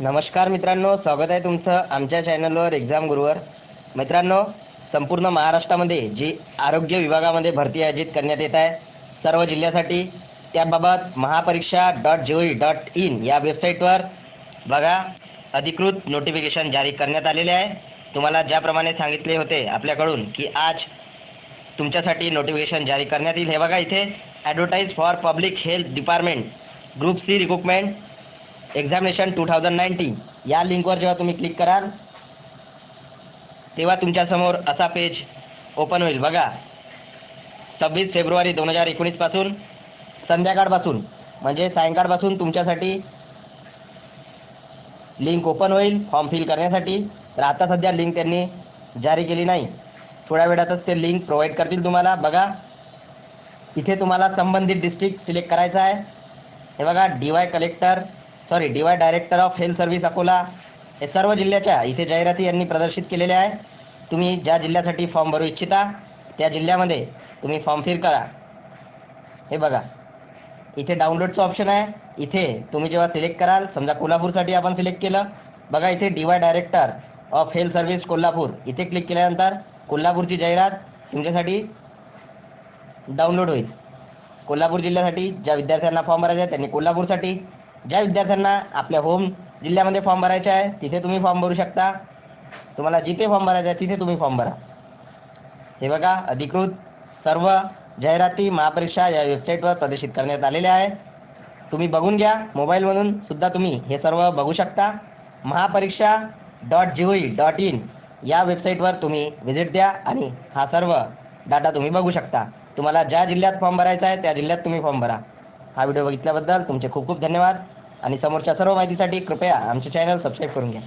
नमस्कार मित्रांनो स्वागत आहे तुमचं आमच्या चॅनलवर एक्झाम गुरुवर. मित्रांनो संपूर्ण महाराष्ट्रामध्ये जी आरोग्य विभागामध्ये भरती आयोजित करण्यात येत आहे सर्व जिल्ह्यासाठी त्याबाबत Mahapariksha dot G O dot in या वेबसाईटवर बघा अधिकृत नोटिफिकेशन जारी करण्यात आलेले आहे. तुम्हाला ज्याप्रमाणे सांगितले होते आपल्याकडून की आज तुमच्यासाठी नोटिफिकेशन जारी करण्यात येईल. हे बघा इथे advertise for public health department group C recruitment examination two thousand nineteen या लिंकवर जेव्हा तुम्ही क्लिक कराल तेव्हा तुमच्यासमोर असा पेज ओपन होईल. बघा. सव्वीस फेब्रुवारी दोन हजार एकोणीसपासून संध्याकाळपासून म्हणजे सायंकाळपासून तुमच्यासाठी लिंक ओपन होईल फॉर्म फिल करण्यासाठी. तर आता सध्या लिंक त्यांनी जारी केली नाही. थोड्या वेळातच ते लिंक प्रोव्हाइड करतील तुम्हाला. बघा. इथे तुम्हाला संबंधित डिस्ट्रिक्ट सिलेक्ट करायचा आहे. हे बघा D Y collector sorry D Y director of health service Akola हे सर्व जिल्ह्याच्या इथे जाहिराती यांनी प्रदर्शित केलेल्या आहे तुम्ही ज्या जिल्ह्यासाठी फॉर्म भरू इच्छिता त्या जिल्ह्यामध्ये तुम्ही फॉर्म फिल करा. हे बघा. इथे डाउनलोडचं ऑप्शन आहे. इथे तुम्ही जेव्हा सिलेक्ट कराल समजा कोल्हापूरसाठी आपण सिलेक्ट केलं. बघा इथे D Y director of health service Kolhapur. इथे क्लिक केल्यानंतर कोल्हापूरची जाहिरात तुमच्यासाठी डाउनलोड होईल. कोल्हापूर जिल्ह्यासाठी ज्या विद्यार्थ्यांना फॉर्म भरायचा आहे त्यांनी कोल्हापूरसाठी ज्या विद्यार्थ्यांना आपल्या होम जिल्ह्यामध्ये फॉर्म भरायचे आहे तिथे तुम्ही फॉर्म भरू शकता. तुम्हाला जिथे फॉर्म भरायचा आहे तिथे तुम्ही फॉर्म भरा. हे बघा अधिकृत सर्व जाहिराती महापरीक्षा या वेबसाईटवर प्रदर्शित करण्यात आलेल्या आहे तुम्ही बघून घ्या मोबाईलमधून सुद्धा तुम्ही हे सर्व बघू शकता. Mahapariksha dot G O E dot in या वेबसाईटवर तुम्ही व्हिजिट द्या आणि हा सर्व डाटा तुम्ही बघू शकता. तुम्हाला ज्या जिल्ह्यात फॉर्म भरायचा आहे त्या जिल्ह्यात तुम्ही फॉर्म भरा. हा व्हिडिओ बघितल्याबद्दल तुमचे खूप खूप धन्यवाद. आणि समोरच्या सर्व माहितीसाठी कृपया आमचे चॅनल सबस्क्राईब करून घ्या.